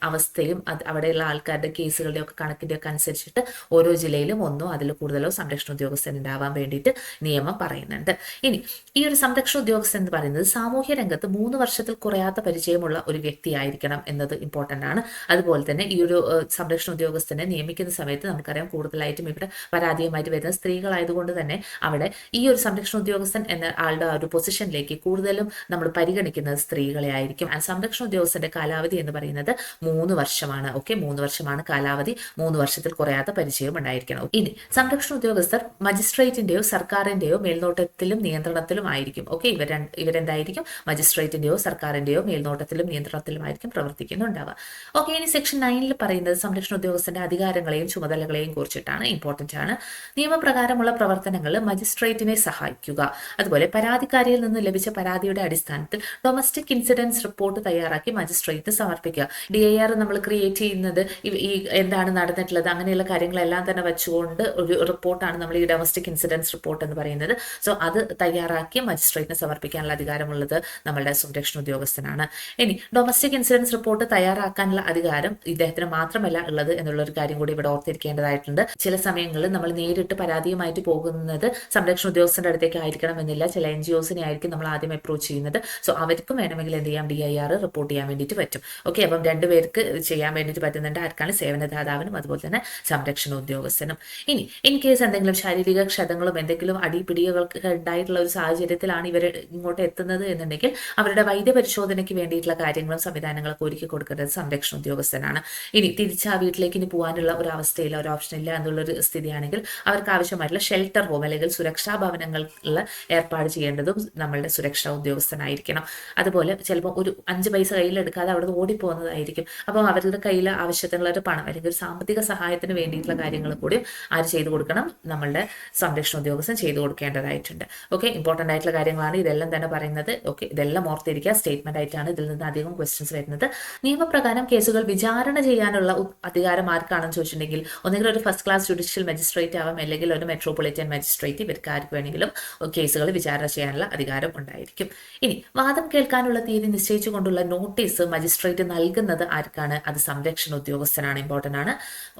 അവസ്ഥയും അവിടെയുള്ള ആൾക്കാരുടെ കേസുകളുടെ ഒക്കെ കണക്കിന്റെ ഒക്കെ അനുസരിച്ചിട്ട് ഓരോ ജില്ലയിലും ഒന്നോ അതിൽ കൂടുതലോ സംരക്ഷണ ഉദ്യോഗസ്ഥൻ ഉണ്ടാവാൻ വേണ്ടിയിട്ട് നിയമം പറയുന്നുണ്ട്. ഇനി ഈ ഒരു സംരക്ഷണ ഉദ്യോഗസ്ഥൻ എന്ന് പറയുന്നത് സാമൂഹ്യ രംഗത്ത് മൂന്ന് വർഷത്തിൽ കുറയാത്ത പരിചയമുള്ള ഒരു വ്യക്തിയായിരിക്കണം എന്നത് ഇമ്പോർട്ടന്റ് ആണ്. അതുപോലെ തന്നെ ഈ ഒരു സംരക്ഷണ ഉദ്യോഗസ്ഥനെ നിയമിക്കുന്ന സമയത്ത് നമുക്കറിയാം കൂടുതലായിട്ടും ഇവിടെ പരാതിയുമായിട്ട് വരുന്ന സ്ത്രീകളായതുകൊണ്ട് തന്നെ അവിടെ ഈ ഒരു സംരക്ഷണ ഉദ്യോഗസ്ഥൻ എന്ന ആളുടെ ഒരു പൊസിഷനിലേക്ക് കൂടുതലും നമ്മൾ പരിഗണിക്കുന്നത് സ്ത്രീകളെ ആയിരിക്കും. സംരക്ഷണ ഉദ്യോഗസ്ഥന്റെ കാലാവധി എന്ന് പറയുന്നത് മൂന്ന് വർഷമാണ്. ഓക്കെ മൂന്ന് വർഷമാണ് കാലാവധി. മൂന്ന് വർഷത്തിൽ കുറയാത്ത പരിചയം ഉണ്ടായിരിക്കണം. ഇനി സംരക്ഷണ ഉദ്യോഗസ്ഥർ മജിസ്ട്രേറ്റിന്റെയോ സർക്കാരിന്റെയോ മേൽനോട്ടത്തിലും നിയന്ത്രണത്തിലും ആയിരിക്കും. ഓക്കെ ഇവർ ഇവരെന്തായിരിക്കും? മജിസ്ട്രേറ്റിന്റെയോ സർക്കാരിന്റെയോ മേൽനോട്ടത്തിലും നിയന്ത്രണത്തിലും ആയിരിക്കും പ്രവർത്തിക്കുന്നുണ്ടാവുക. ഓക്കെ ഇനി സെക്ഷൻ നയനിൽ പറയുന്നത് സംരക്ഷണ ഉദ്യോഗസ്ഥന്റെ അധികാരങ്ങളെയും ചുമതലകളെയും കുറിച്ചിട്ടാണ് ഇമ്പോർട്ടന്റ് ആണ് നിയമപ്രകാരമുള്ള പ്രവർത്തനങ്ങൾ മജിസ്ട്രേറ്റിനെ സഹായിക്കുക. അതുപോലെ പരാതിക്കാരിയിൽ നിന്ന് ലഭിച്ച പരാതിയുടെ അടിസ്ഥാനത്തിൽ ഡൊമസ്റ്റിക് ഇൻസിഡൻസ് റിപ്പോർട്ട് തയ്യാറാക്കി മജിസ്ട്രേറ്റ് സമർപ്പിക്കുക. ഡി ഐ ആർ നമ്മൾ ക്രിയേറ്റ് ചെയ്യുന്നത് ഈ- എന്താണ് നടന്നിട്ടുള്ളത് അങ്ങനെയുള്ള കാര്യങ്ങളെല്ലാം തന്നെ വെച്ചുകൊണ്ട് ഒരു റിപ്പോർട്ടാണ് നമ്മൾ ഈ ഡൊമസ്റ്റിക് ഇൻസിഡൻസ് റിപ്പോർട്ട് എന്ന് പറയുന്നത്. സോ അത് തയ്യാറാക്കി മജിസ്ട്രേറ്റിന് സമർപ്പിക്കാനുള്ള അധികാരമുള്ളത് നമ്മളുടെ സംരക്ഷണ ഉദ്യോഗസ്ഥനാണ്. ഇനി ഡൊമസ്റ്റിക് ഇൻസിഡൻസ് റിപ്പോർട്ട് തയ്യാറാക്കാനുള്ള അധികാരം ഇദ്ദേഹത്തിന് മാത്രമല്ല ഉള്ളത് എന്നുള്ള ഒരു കാര്യം കൂടി ഇവിടെ ഓർത്തിരിക്കേണ്ടതായിട്ടുണ്ട് ചില സമയങ്ങളിൽ നമ്മൾ നേരിട്ട് പരാതിയുമായിട്ട് പോകുന്നത് സംരക്ഷണ ഉദ്യോഗസ്ഥന്റെ അടുത്തേക്ക് ആയിരിക്കണം എന്നില്ല. ചില എൻ ജി ഒസിനെ ആയിരിക്കും നമ്മൾ ആദ്യം അപ്രോച്ച് ചെയ്യുന്നത്. സോ അവർക്കും വേണമെങ്കിൽ എന്ത് ചെയ്യാം? ഡി ഐ ആർ റിപ്പോർട്ട് ചെയ്യാൻ വേണ്ടിയിട്ട് പറ്റും. ഓക്കെ അപ്പം രണ്ടുപേർക്ക് ചെയ്യാൻ വേണ്ടിയിട്ട് പറ്റുന്നുണ്ട്. ആർക്കാണ്? സേവനദാതാവിനും അതുപോലെ തന്നെ സംരക്ഷണ ഉദ്യോഗസ്ഥനും. ഇനി ഇൻ കേസ് എന്തെങ്കിലും ശാരീരിക ക്ഷതങ്ങളും എന്തെങ്കിലും അടിപിടികൾക്ക് ഉണ്ടായിട്ടുള്ള ഒരു സാഹചര്യത്തിലാണ് ഇവർ ഇങ്ങോട്ട് എത്തുന്നത് എന്നുണ്ടെങ്കിൽ അവരുടെ വൈദ്യ പരിശോധനയ്ക്ക് വേണ്ടിയിട്ടുള്ള കാര്യങ്ങളും സംവിധാനങ്ങളൊക്കെ ഒരുക്കി കൊടുക്കേണ്ടത് സംരക്ഷണ ഉദ്യോഗസ്ഥനാണ്. ഇനി തിരിച്ച് ആ വീട്ടിലേക്ക് ഇനി പോകാനുള്ള ഒരു അവസ്ഥയില്ല. ഒരു ഓപ്ഷൻ ഇല്ല എന്നുള്ളൊരു സ്ഥിതിയാണെങ്കിൽ അവർക്ക് ആവശ്യമായിട്ടുള്ള ഷെൽട്ടർ ഹോം അല്ലെങ്കിൽ സുരക്ഷാ ഭവനങ്ങളിൽ ഏർപ്പാട് ചെയ്യേണ്ടതും നമ്മളുടെ സുരക്ഷാ ഉദ്യോഗസ്ഥനായിരിക്കണം. അതുപോലെ ചിലപ്പോൾ ഒരു അഞ്ച് പൈസ കയ്യിലെടുക്കാതെ അവിടെ നിന്ന് ഓടിപ്പോകുന്നതായിരിക്കും. അപ്പോൾ അവരുടെ കയ്യിൽ ആവശ്യത്തിനുള്ള ഒരു പണം അല്ലെങ്കിൽ ഒരു സാമ്പത്തിക സഹായത്തിന് വേണ്ടിയിട്ടുള്ള കാര്യങ്ങൾ കൂടി ആര് ചെയ്തു കൊടുക്കണം? നമ്മളുടെ സംരക്ഷണ ഉദ്യോഗസ്ഥൻ ചെയ്തു കൊടുക്കേണ്ടതായിട്ടുണ്ട്. ഓക്കെ ഇമ്പോർട്ടന്റ് ആയിട്ടുള്ള കാര്യങ്ങളാണ് ഇതെല്ലാം തന്നെ പറയുന്നത്. ഓക്കെ ഇതെല്ലാം ഓർത്തിരിക്കുക. സ്റ്റേറ്റ്മെന്റ് ആയിട്ടാണ് ഇതിൽ നിന്ന് അധികം ക്വസ്റ്റ്യൻസ് വരുന്നത്. നിയമപ്രകാരം കേസുകൾ വിചാരണ ചെയ്യാനുള്ള അധികാരം ആർക്കാണെന്ന് ചോദിച്ചിട്ടുണ്ടെങ്കിൽ ഒന്നുകിൽ ഒരു ഫസ്റ്റ് ക്ലാസ് ജുഡീഷ്യൽ മജിസ്ട്രേറ്റ് ആവാം അല്ലെങ്കിൽ ഒരു മെട്രോപൊളിറ്റൻ മജിസ്ട്രേറ്റ് ഇവർക്ക് ആർക്ക് വേണമെങ്കിലും കേസുകൾ വിചാരണ ചെയ്യാനുള്ള അധികാരം ഉണ്ടായിരിക്കും. ഇനി വാദം കേൾക്കാനുള്ള തീയതി നിശ്ചയിച്ചുകൊണ്ടുള്ള നോട്ടീസ് മജിസ്ട്രേറ്റ് നൽകുന്നത് ആർക്കാണ്? അത് സംരക്ഷണ ഉദ്യോഗസ്ഥനാണ് ഇമ്പോർട്ടന്റ് ആണ്.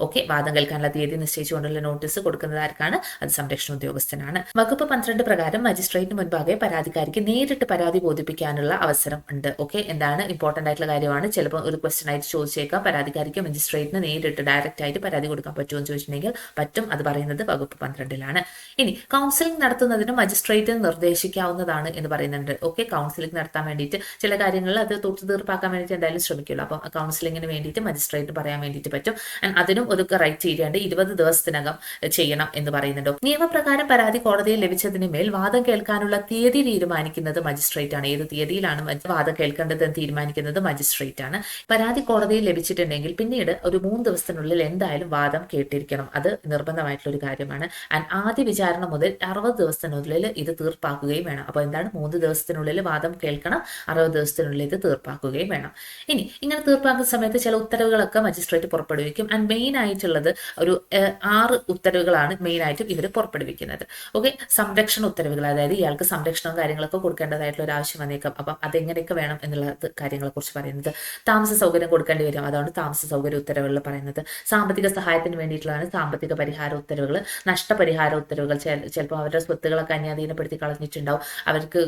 ഓക്കെ വാദം കേൾക്കാനുള്ള തീയതി നിശ്ചയിച്ചുകൊണ്ടുള്ള നോട്ടീസ് കൊടുക്കുന്നത് ആർക്കാണ്? അത് സംരക്ഷണ ഉദ്യോഗസ്ഥനാണ്. വകുപ്പ് പന്ത്രണ്ട് പ്രകാരം മജിസ്ട്രേറ്റിന് മുൻപാകെ പരാതിക്കാരിക്ക് നേരിട്ട് പരാതി ബോധിപ്പിക്കാനുള്ള അവസരം ഉണ്ട്. ഓക്കെ എന്താണ് ഇമ്പോർട്ടന്റ് ആയിട്ടുള്ള കാര്യമാണ്? ചിലപ്പോൾ ഒരു ക്വസ്റ്റൻ ആയിട്ട് ചോദിച്ചേക്കാം പരാതിക്കാരിക്ക് മജിസ്ട്രേറ്റിന് നേരിട്ട് ഡയറക്റ്റ് ആയിട്ട് പരാതി കൊടുക്കാൻ പറ്റുമോ എന്ന് ചോദിച്ചിട്ടുണ്ടെങ്കിൽ പറ്റും. അത് പറയുന്നത് വകുപ്പ് പന്ത്രണ്ടിലാണ്. ഇനി കൗൺസിലിംഗ് നടത്തുന്നതിന് മജിസ്ട്രേറ്റ് നിർദ്ദേശിക്കാവുന്നതാണ് എന്ന് പറയുന്നുണ്ട്. ഓക്കെ കൗൺസിലിംഗ് നടത്താൻ വേണ്ടിയിട്ട് ചില കാര്യങ്ങൾ അത് തൊട്ട് തീർപ്പാക്കാൻ വേണ്ടിയിട്ട് എന്തായാലും ശ്രമിക്കുള്ളൂ അപ്പം കൗൺസിലിങ്ങിന് വേണ്ടിയിട്ട് മജിസ്ട്രേറ്റ് പറയാൻ വേണ്ടിയിട്ട് പറ്റും. അതിനും ഒരു റൈറ്റ് ചെയ്യേണ്ട ഇരുപത് ദിവസത്തിനകം ചെയ്യണം എന്ന് പറയുന്നുണ്ട്. നിയമപ്രകാരം പരാതി കോടതിയിൽ ലഭിച്ചതിന് മേൽ വാദം കേൾക്കാനുള്ള തീയതി തീരുമാനിക്കുന്നത് മജിസ്ട്രേറ്റ് ആണ് ഏത് തീയതിയിലാണ് വാദം കേൾക്കേണ്ടത് എന്ന് തീരുമാനിക്കുന്നത് മജിസ്ട്രേറ്റ് ആണ് പരാതി കോടതിയിൽ ലഭിച്ചിട്ടുണ്ടെങ്കിൽ പിന്നീട് ഒരു മൂന്ന് ദിവസത്തിനുള്ളിൽ എന്തായാലും വാദം കേട്ടിരിക്കണം. അത് നിർബന്ധമായിട്ടുള്ള ഒരു കാര്യമാണ്. ആൻഡ് ആദ്യ വിചാരണ മുതൽ അറുപത് ദിവസത്തിനുള്ളിൽ ഇത് തീർപ്പാക്കുകയും വേണം. അപ്പോൾ എന്താണ്? മൂന്ന് ദിവസത്തിനുള്ളിൽ വാദം കേൾക്കണം. അറുപത് ദിവസത്തിനുള്ളിൽ ഇത് തീർപ്പാക്കുകയും വേണം. ഇനി ഇങ്ങനെ തീർപ്പാക്കുന്ന സമയത്ത് ചില ഉത്തരവുകളൊക്കെ മജിസ്ട്രേറ്റ് പുറപ്പെടുവിക്കും. ആൻഡ് മെയിൻ ആയിട്ടുള്ളത് ഒരു ആറ് ഉത്തരവുകളാണ് മെയിൻ ആയിട്ടും ഇവർ പുറപ്പെടുവിക്കുന്നത്. ഓക്കെ സംരക്ഷണ ഉത്തരവുകൾ. അതായത് ഇയാൾക്ക് സംരക്ഷണവും കാര്യങ്ങളൊക്കെ കൊടുക്കേണ്ടതായിട്ടുള്ള ഒരു ആവശ്യം വന്നേക്കാം. അപ്പം അതെങ്ങനെയൊക്കെ വേണം എന്നുള്ള കാര്യങ്ങളെക്കുറിച്ച് പറയുന്നത്. താമസ സൗകര്യം കൊടുക്കേണ്ടി വരും. അതാണ് താമസ സൗകര്യ ഉത്തരവുകളിൽ പറയുന്നത്. സാമ്പത്തിക സഹായത്തിന് വേണ്ടിയിട്ടുള്ളതാണ് സാമ്പത്തിക പരിഹാര ഉത്തരവുകൾ നഷ്ടപരിഹാര ഉത്തരവുകൾ ചിലപ്പോൾ അവരുടെ സ്വത്തുകളൊക്കെ അന്യാധീനപ്പെടുത്തി കളഞ്ഞിട്ടുണ്ടാവും. അവർക്ക്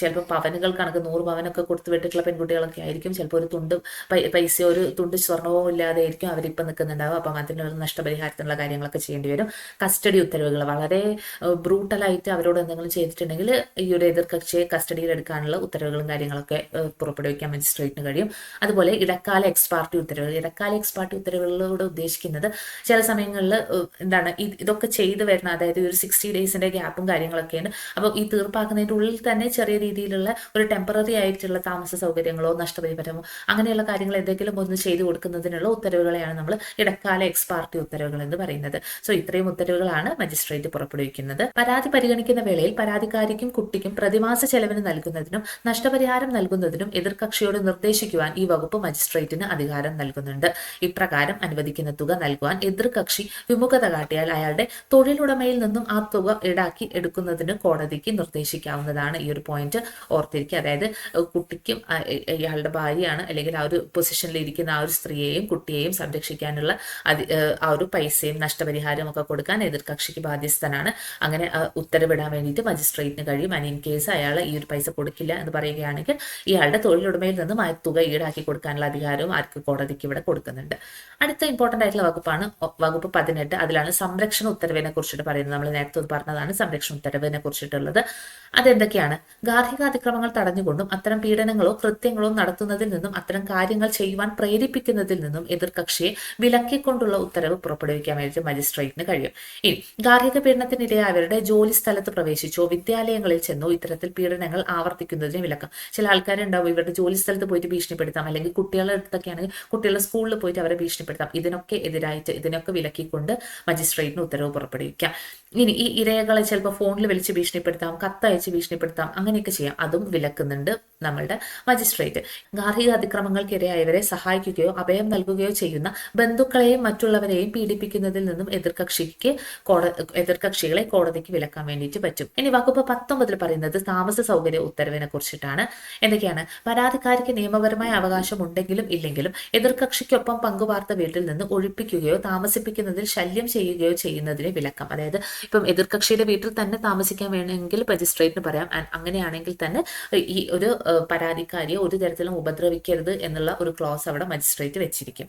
ചിലപ്പോൾ പവനുകൾ കണക്ക് നൂറ് പവനൊക്കെ കൊടുത്തു വിട്ടിട്ടുള്ള പെൺകുട്ടികളൊക്കെ ആയിരിക്കും. ചിലപ്പോൾ ഒരു തുണ്ട് പൈസ ഒരു തുണ്ട് സ്വർണവും ഇല്ലാതെ ആയിരിക്കും അവരിപ്പം നിൽക്കുന്നുണ്ടാവും അപ്പം അതിനുള്ള നഷ്ടപരിഹാരത്തിനുള്ള കാര്യങ്ങളൊക്കെ ചെയ്യേണ്ടി വരും. കസ്റ്റഡി ഉത്തരവുകൾ വളരെ ബ്രൂട്ടലായിട്ട് അവരോട് എന്തെങ്കിലും ചെയ്തിട്ടുണ്ടെങ്കിൽ ഈ ഒരു എതിർകക്ഷിയെ കസ്റ്റഡിയിൽ എടുക്കാനുള്ള ഉത്തരവുകളും കാര്യങ്ങളൊക്കെ പുറപ്പെടുവിക്കാൻ മജിസ്ട്രേറ്റിന് കഴിയും. അതുപോലെ ഇടക്കാല എക്സ്പാർട്ടി ഉത്തരവുകൾ. ഇടക്കാല എക്സ്പാർട്ടി ഉത്തരവുകളിലൂടെ ഉദ്ദേശിക്കുന്നത് ചില സമയങ്ങളിൽ എന്താണ് ഇതൊക്കെ ചെയ്തു വരുന്ന അതായത് ഒരു സിക്സ്റ്റി ഡേയ്സിന്റെ ഗ്യാപ്പും കാര്യങ്ങളൊക്കെയാണ്. അപ്പോൾ ഈ തീർപ്പാക്കുന്നതിന്റെ ഉള്ളിൽ തന്നെ ചെറിയ രീതിയിലുള്ള ഒരു ടെമ്പററി ആയിട്ടുള്ള താമസ സൗകര്യങ്ങളോ നഷ്ടപരിപരമോ അങ്ങനെയുള്ള കാര്യങ്ങൾ എന്തെങ്കിലും ഒന്ന് ചെയ്തു കൊടുക്കുന്നതിനുള്ള ഉത്തരവുകളെയാണ് നമ്മൾ ഇടക്കാല എക്സ്പാർട്ടി ഉത്തരവുകൾ എന്ന് പറയുന്നത്. സോ ഇത്രയും ഉത്തരവുകളാണ് മജിസ്ട്രേറ്റ് പുറപ്പെടുവിക്കുന്നത്. പരാതി പരിഗണിക്കുന്ന വേളയിൽ പരാതിക്കാരിക്കും കുട്ടിക്കും പ്രതിമാസ ചെലവിന് നൽകുന്നതിനും നഷ്ടപരിഹാരം നൽകുന്നതിനും എതിർകക്ഷിയോട് നിർദ്ദേശിക്കുവാൻ ഈ വകുപ്പ് മജിസ്ട്രേറ്റിന് അധികാരം നൽകുന്നുണ്ട്. ഇപ്രകാരം അനുവദിക്കുന്ന തുക നൽകുവാൻ എതിർകക്ഷി വിമുഖത കാട്ടിയാൽ അയാളുടെ തൊഴിലുടമയിൽ നിന്നും ആ തുക ഈടാക്കി എടുക്കുന്നതിന് കോടതിക്ക് നിർദ്ദേശിക്കാവുന്നതാണ് ഈ ഒരു പോയിന്റ് ഓർത്തിരിക്കുക. അതായത് കുട്ടിക്കും ഇയാളുടെ ഭാര്യയാണ് അല്ലെങ്കിൽ ആ ഒരു പൊസിഷനിൽ ഇരിക്കുന്ന ആ ഒരു സ്ത്രീയെയും കുട്ടിയെയും സംരക്ഷിക്കാനുള്ള ആ ഒരു പൈസയും നഷ്ടപരിഹാരവും ഒക്കെ കൊടുക്കാൻ എതിർകക്ഷിക്ക് ബാധ്യസ്ഥനാണ്. അങ്ങനെ ഉത്തരവിടാൻ വേണ്ടിയിട്ട് മജിസ്ട്രേറ്റിന് കഴിയും. ആൻഡ് ഇൻ കേസ് അയാൾ ഈ ഒരു പൈസ കൊടുക്കില്ല എന്ന് പറയുകയാണെങ്കിൽ ഇയാളുടെ തൊഴിലുടമയിൽ നിന്നും ആ തുക ഈടാക്കി കൊടുക്കാനുള്ള അധികാരവും ആർക്ക് കോടതിക്ക് ഇവിടെ കൊടുക്കുന്നുണ്ട്. അടുത്ത ഇമ്പോർട്ടന്റ് ആയിട്ടുള്ള വകുപ്പാണ് വകുപ്പ് പതിനെട്ട് അതിലാണ് സംരക്ഷണ ഉത്തരവിനെ കുറിച്ചിട്ട് പറയുന്നത്. നമ്മൾ നേരത്തെ പറഞ്ഞതാണ് സംരക്ഷണ ഉത്തരവിനെ കുറിച്ചിട്ടുള്ളത്. അതെന്തൊക്കെയാണ്? ഗാർഹിക അതിക്രമങ്ങൾ തടഞ്ഞുകൊണ്ടും അത്തരം പീഡനങ്ങളോ കൃത്യങ്ങളോ നടത്തുന്നതിൽ നിന്നും അത്തരം കാര്യങ്ങൾ ചെയ്യുവാൻ പ്രേരിപ്പിക്കുന്നതിൽ നിന്നും എതിർകക്ഷിയെ വിലക്കിക്കൊണ്ടുള്ള ഉത്തരവ് പുറപ്പെടുവിക്കാൻ വേണ്ടി മജിസ്ട്രേറ്റിന് കഴിയും. ഇനി ഗാർഹിക പീഡനത്തിനിരയായവരുടെ ജോലി സ്ഥലത്ത് പ്രവേശിച്ചോ വിദ്യാലയങ്ങളിൽ ചെന്നോ ഇത്തരത്തിൽ പീഡനങ്ങൾ ആവർത്തിക്കുന്നതിന് വിലക്കാം. ചില ആൾക്കാരുണ്ടാവും ഇവരുടെ ജോലി സ്ഥലത്ത് പോയിട്ട് ഭീഷണിപ്പെടുത്താം. അല്ലെങ്കിൽ കുട്ടികളുടെ അടുത്തൊക്കെയാണെങ്കിൽ കുട്ടികളുടെ സ്കൂളിൽ പോയിട്ട് അവരെ ഭീഷണിപ്പെടുത്താം. ഇതിനൊക്കെ എതിരായിട്ട് ഇതിനൊക്കെ വിലക്കിക്കൊണ്ട് മജിസ്ട്രേറ്റിന് ഉത്തരവ് പുറപ്പെടുവിക്കാം. ഇനി ഈ ഇരകളെ ചിലപ്പോൾ ഫോണിൽ വിളിച്ച് ഭീഷണിപ്പെടുത്താം കത്തയച്ച് ഭീഷണിപ്പെടുത്താം അങ്ങനെയൊക്കെ ചെയ്യാം. അതും വിലക്കുന്നുണ്ട് നമ്മളുടെ മജിസ്ട്രേറ്റ്. ഗാർഹിക അതിക്രമങ്ങൾക്കിരയായവരെ സഹായിക്കുകയോ അഭയം നൽകുകയോ ചെയ്യുന്ന ബന്ധുക്കളെയും മറ്റുള്ളവരെയും പീഡിപ്പിക്കുന്നതിൽ നിന്നും എതിർകക്ഷിക്ക് എതിർകക്ഷികളെ കോടതിക്ക് വിലക്കാൻ വേണ്ടിയിട്ട് പറ്റും. ഇനി വകുപ്പ് പത്തൊമ്പതിൽ പറയുന്നത് താമസ സൗകര്യ ഉത്തരവിനെ കുറിച്ചിട്ടാണ്. എന്തൊക്കെയാണ്? പരാതിക്കാരിക്ക് നിയമപരമായ അവകാശം ഉണ്ടെങ്കിലും ഇല്ലെങ്കിലും എതിർകക്ഷിക്കൊപ്പം പങ്കുപാർത്ത വീട്ടിൽ നിന്ന് ഒഴിപ്പിക്കുകയോ താമസിപ്പിക്കുന്നതിൽ ശല്യം ചെയ്യുകയോ ചെയ്യുന്നതിന് വിലക്കം. അതായത് ഇപ്പം എതിർകക്ഷിയുടെ വീട്ടിൽ തന്നെ താമസിക്കാൻ വേണമെങ്കിൽ മജിസ്ട്രേറ്റിന് പറയാം. അങ്ങനെയാണെങ്കിൽ തന്നെ ഈ ഒരു പരാതിക്കാരിയെ ഒരു തരത്തിലും ഉപദ്രവിക്കരുത് എന്നുള്ള ഒരു ക്ലോസ് അവിടെ മജിസ്ട്രേറ്റ് വെച്ചിരിക്കും.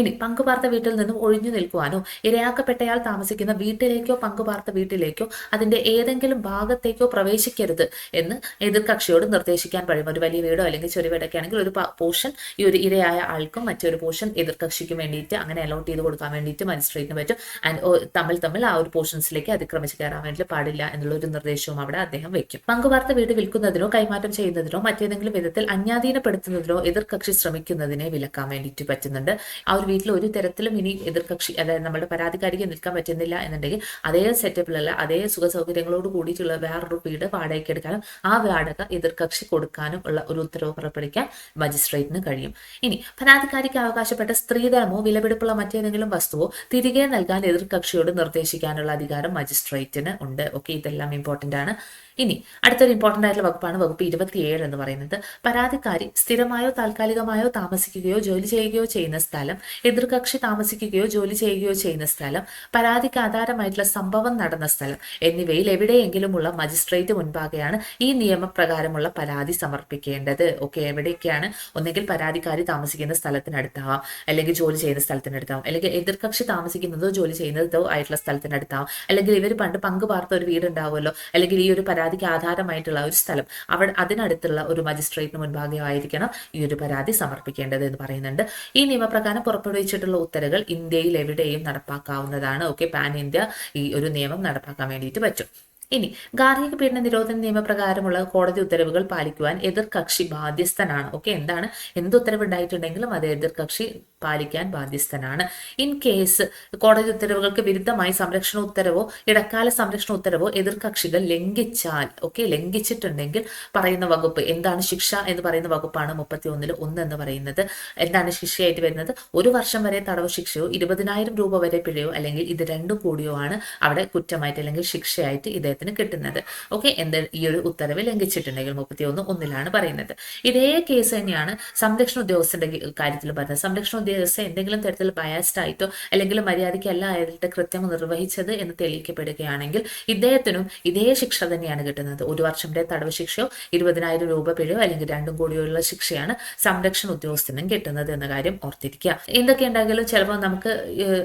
ഇനി പങ്കുപാർത്ത വീട്ടിൽ നിന്നും ഒഴിഞ്ഞു നിൽക്കുവാനോ ഇരയാക്കപ്പെട്ടയാൾ താമസിക്കുന്ന വീട്ടിലേക്കോ പങ്കുപാർത്ത വീട്ടിലേക്കോ അതിന്റെ ഏതെങ്കിലും ഭാഗത്തേക്കോ പ്രവേശിക്കരുത് എന്ന് എതിർകക്ഷിയോട് നിർദ്ദേശിക്കാൻ കഴിയും. ഒരു വലിയ വീടോ അല്ലെങ്കിൽ ചെറിയ വീടൊക്കെ ആണെങ്കിൽ ഒരു പോർഷൻ ഈ ഒരു ഇരയായ ആൾക്കും മറ്റൊരു പോർഷൻ എതിർകക്ഷിക്കും വേണ്ടിയിട്ട് അങ്ങനെ അലോട്ട് ചെയ്ത് കൊടുക്കാൻ വേണ്ടിയിട്ട് മജിസ്ട്രേറ്റിന് പറ്റും. ആൻഡ് തമ്മിൽ തമ്മിൽ ആ ഒരു പോർഷൻസിലേക്ക് അതിക്രമിച്ച് കയറാൻ വേണ്ടി പാടില്ല എന്നുള്ള ഒരു നിർദ്ദേശവും അവിടെ അദ്ദേഹം വെക്കും. പങ്കുവാർത്ത വീട് വിൽക്കുന്നതിനോ കൈമാറ്റം ചെയ്യുന്നതിനോ മറ്റേതെങ്കിലും വിധത്തിൽ അന്യാധീനപ്പെടുത്തുന്നതിനോ എതിർകക്ഷി ശ്രമിക്കുന്നതിനെ വിലക്കാൻ വേണ്ടിയിട്ട് പറ്റുന്നുണ്ട്. ആ ഒരു വീട്ടിൽ ഒരു തരത്തിലും ഇനി എതിർകക്ഷി അതായത് നമ്മുടെ പരാതിക്കാരിക്ക് നിൽക്കാൻ പറ്റുന്നില്ല എന്നുണ്ടെങ്കിൽ അതേ സെറ്റപ്പിലല്ല അതേ സുഖ സൗകര്യങ്ങളോട് കൂടിയിട്ടുള്ള വേറൊരു വീട് വാടകയ്ക്ക് എടുക്കാനും ആ വാടക എതിർകക്ഷി കൊടുക്കാനും ഉള്ള ഒരു ഉത്തരവ് പുറപ്പെടുവിക്കാൻ മജിസ്ട്രേറ്റിന് കഴിയും. ഇനി പരാതിക്കാരിക്ക് അവകാശപ്പെട്ട സ്ത്രീധനമോ വിലപിടിപ്പുള്ള മറ്റേതെങ്കിലും വസ്തുവോ തിരികെ നൽകാൻ എതിർകക്ഷിയോട് നിർദ്ദേശിക്കാനുള്ള അധികാരം മജിസ്ട്രേറ്റിന് ഉണ്ട്. ഓക്കെ ഇതെല്ലാം ഇമ്പോർട്ടന്റ് ആണ്. ഇനി അടുത്തൊരു ഇമ്പോർട്ടന്റ് ആയിട്ടുള്ള വകുപ്പാണ് വകുപ്പ് ഇരുപത്തിയേഴ് എന്ന് പറയുന്നത്. പരാതിക്കാരി സ്ഥിരമായോ താൽക്കാലികമായോ താമസിക്കുകയോ ജോലി ചെയ്യുകയോ ചെയ്യുന്ന സ്ഥലം എതിർകക്ഷി താമസിക്കുകയോ ജോലി ചെയ്യുകയോ ചെയ്യുന്ന സ്ഥലം പരാതിക്ക് ആധാരമായിട്ടുള്ള സംഭവം നടന്ന സ്ഥലം എന്നിവയിൽ എവിടെയെങ്കിലുമുള്ള മജിസ്ട്രേറ്റ് മുൻപാകെയാണ് ഈ നിയമപ്രകാരമുള്ള പരാതി സമർപ്പിക്കേണ്ടത്. ഓക്കെ എവിടെയൊക്കെയാണ്? ഒന്നെങ്കിൽ പരാതിക്കാരി താമസിക്കുന്ന സ്ഥലത്തിനടുത്താവാം അല്ലെങ്കിൽ ജോലി ചെയ്യുന്ന സ്ഥലത്തിനടുത്താവും അല്ലെങ്കിൽ എതിർകക്ഷി താമസിക്കുന്നതോ ജോലി ചെയ്യുന്നതോ ആയിട്ടുള്ള സ്ഥലത്തിനടുത്താവും അല്ലെങ്കിൽ ഇവർ പണ്ട് പങ്ക് പാർത്ത ഒരു വീടുണ്ടാവുമല്ലോ അല്ലെങ്കിൽ ഈ ഒരു പരാതി പരാതിക്ക് ആധാരമായിട്ടുള്ള ഒരു സ്ഥലം അവിടെ അതിനടുത്തുള്ള ഒരു മജിസ്ട്രേറ്റിന് മുൻഭാഗമായിരിക്കണം ഈ ഒരു പരാതി സമർപ്പിക്കേണ്ടത് എന്ന് പറയുന്നുണ്ട്. ഈ നിയമപ്രകാരം പുറപ്പെടുവിച്ചിട്ടുള്ള ഉത്തരവുകൾ ഇന്ത്യയിൽ എവിടെയും നടപ്പാക്കാവുന്നതാണ്. ഓക്കെ പാൻ ഇന്ത്യ ഈ ഒരു നിയമം നടപ്പാക്കാൻ വേണ്ടിയിട്ട് പറ്റും. ഇനി ഗാർഹിക പീഡന നിരോധന നിയമപ്രകാരമുള്ള കോടതി ഉത്തരവുകൾ പാലിക്കുവാൻ എതിർകക്ഷി ബാധ്യസ്ഥനാണ്. ഓക്കെ എന്താണ്? എന്ത് ഉത്തരവുണ്ടായിട്ടുണ്ടെങ്കിലും അത് എതിർ കക്ഷി പാലിക്കാൻ ബാധ്യസ്ഥനാണ്. ഇൻ കേസ് കോടതി ഉത്തരവുകൾക്ക് വിരുദ്ധമായി സംരക്ഷണ ഉത്തരവോ ഇടക്കാല സംരക്ഷണ ഉത്തരവോ എതിർകക്ഷികൾ ലംഘിച്ചാൽ ഓക്കെ ലംഘിച്ചിട്ടുണ്ടെങ്കിൽ പറയുന്ന വകുപ്പ് എന്താണ് ശിക്ഷ എന്ന് പറയുന്ന വകുപ്പാണ് മുപ്പത്തി ഒന്നിൽ ഒന്ന് എന്ന് പറയുന്നത്. എന്താണ് ശിക്ഷയായിട്ട് വരുന്നത്? ഒരു വർഷം വരെ തടവ് ശിക്ഷയോ ഇരുപതിനായിരം രൂപ വരെ പിഴയോ അല്ലെങ്കിൽ ഇത് രണ്ടും കൂടിയോ ആണ് അവിടെ കുറ്റമായിട്ട് അല്ലെങ്കിൽ ശിക്ഷയായിട്ട് ഇദ്ദേഹത്തിന് കിട്ടുന്നത്. ഓക്കെ എന്ത് ഈ ഒരു ഉത്തരവ് ലംഘിച്ചിട്ടുണ്ടെങ്കിൽ മുപ്പത്തി ഒന്ന് ഒന്നിലാണ് പറയുന്നത്. ഇതേ കേസ് തന്നെയാണ് സംരക്ഷണ ഉദ്യോഗസ്ഥന്റെ കാര്യത്തിൽ പറഞ്ഞത് സംരക്ഷണ ഉദ്യോഗസ്ഥ എന്തെങ്കിലും തരത്തിൽ ബയാസ്ഡ് ആയിട്ടോ അല്ലെങ്കിൽ മര്യാദയ്ക്കല്ല അയാളുടെ കൃത്യം നിർവഹിച്ചത് എന്ന് തെളിയിക്കപ്പെടുകയാണെങ്കിൽ ഇദ്ദേഹത്തിനും ഇതേ ശിക്ഷ തന്നെയാണ് കിട്ടുന്നത്. ഒരു വർഷം തടവ് ശിക്ഷയോ ഇരുപതിനായിരം രൂപ പിഴയോ അല്ലെങ്കിൽ രണ്ടും കോടിയോളം ശിക്ഷയാണ് സംരക്ഷണ ഉദ്യോഗസ്ഥനും കിട്ടുന്നത് എന്ന കാര്യം ഓർത്തിരിക്കുക. എന്തൊക്കെ ഉണ്ടെങ്കിലും ചിലപ്പോൾ നമുക്ക്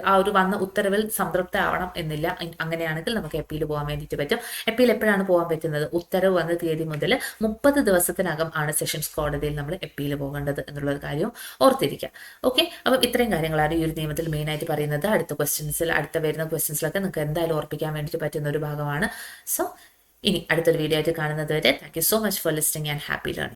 ആ ഒരു വന്ന ഉത്തരവിൽ സംതൃപ്തമാവണം എന്നില്ല. അങ്ങനെയാണെങ്കിൽ നമുക്ക് അപ്പീൽ പോകാൻ വേണ്ടിയിട്ട് പറ്റും. എപ്പീൽ എപ്പോഴാണ് പോകാൻ പറ്റുന്നത്? ഉത്തരവ് വന്ന തീയതി മുതൽ മുപ്പത് ദിവസത്തിനകം ആണ് സെഷൻസ് കോടതിയിൽ നമ്മൾ അപ്പീൽ പോകേണ്ടത് എന്നുള്ള ഒരു കാര്യം ഓർത്തിരിക്കുക. ഓക്കെ അപ്പം ഇത്രയും കാര്യങ്ങളാണ് ഈ ഒരു നിയമത്തിൽ മെയിനായിട്ട് പറയുന്നത്. അടുത്ത ക്വസ്റ്റ്യൻസിൽ അടുത്ത വരുന്ന ക്വസ്റ്റ്യൻസിലൊക്കെ നിങ്ങൾക്ക് എന്തായാലും ഓർപ്പിക്കാൻ വേണ്ടിയിട്ട് പറ്റുന്ന ഒരു ഭാഗമാണ്. സോ ഇനി അടുത്തൊരു വീഡിയോ ആയിട്ട് കാണുന്നത് വരെ thank you so much for listening and happy learning